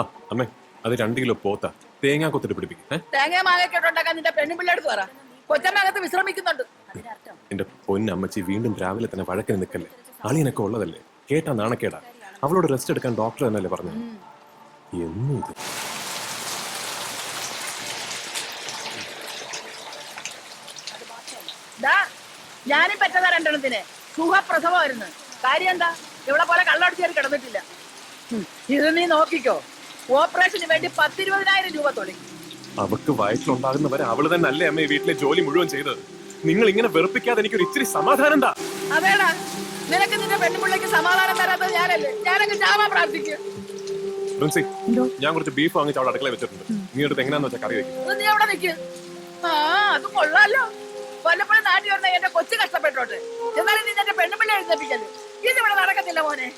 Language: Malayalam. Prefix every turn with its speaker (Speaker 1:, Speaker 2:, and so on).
Speaker 1: അമ്മേ അത് രണ്ട് കിലോ പോത്ത. തേങ്ങാ കൊത്തിട്ട് പിടിപ്പിക്കും. ഏ?
Speaker 2: തേങ്ങ മാങ്ങയൊക്കെ ഉണ്ടാക്കാൻ നിന്റെ പെണ്ണുപിള്ളടുത്ത് പറ. കൊച്ചമ്മകത്ത് വിശ്രമിക്കുന്നുണ്ട്.
Speaker 1: എന്റെ പൊന്നമ്മച്ചി വീണ്ടും രാവിലെ തന്നെ വഴക്കിന് നിൽക്കല്ലേ? അളിയനൊക്കെ ഉള്ളതല്ലേ? കേട്ടാ നാണക്കേടാ. അവളോട് റെസ്റ്റ് എടുക്കാൻ ഡോക്ടർ തന്നെയല്ലേ പറഞ്ഞു എന്നും ഇത്.
Speaker 2: ദാ ഞാനും പെറ്റതാ രണ്ടെണ്ണത്തിന്. സുഖപ്രസവമായിരുന്നു. കാര്യം എന്താ? ഇവിടെ പോലെ കള്ളടിച്ചേറി കിടന്നിട്ടില്ല. ഉം, ഇത് നീ നോക്കിക്കോ. ഓപ്പറേഷന് വേണ്ടി പത്തിരുപതിനായിരം രൂപ തുടങ്ങി.
Speaker 1: അവക്ക് വയറ്റിലുണ്ടാകുന്നവരെ അവൾ തന്നെ അല്ലേ അമ്മ വീട്ടിലെ ജോലി മുഴുവൻ ചെയ്തത്. നിങ്ങൾ ഇങ്ങനെ വെറുപ്പിക്കാതെ എനിക്ക് ഒരു ഇച്ചിരി സമാധാനം എന്താ?
Speaker 2: അതേടാ നിനക്ക് നിന്റെ പെണ്ണുപിള്ളയ്ക്ക് സമാധാനം തരാത്തത് ഞാനല്ലേ? ഞാനങ്ങ് ചാവാൻ പ്രാർത്ഥിക്കും.
Speaker 1: പ്രിൻസി ഞാൻ കുറച്ച് ബീഫ് വാങ്ങിച്ച് അവിടെ അടുക്കള വെച്ചിട്ടുണ്ട്. നീ എടുത്ത് എങ്ങനെയാന്ന് വെച്ചാൽ കറി വെക്കും.
Speaker 2: നീ അവിടെ നിൽക്കും ആ അത് കൊള്ളാലോ. വല്ലപ്പോഴും നാട്ടിൽ വന്ന എന്റെ കൊച്ചു കഷ്ടപ്പെട്ടോട്ടെ എന്നാലും നീ എന്റെ പെണ്ണുപിള്ളെ എഴുന്നേപ്പിക്കല്ലേ ഇതിവിടെ നടക്കത്തില്ല മോനെ.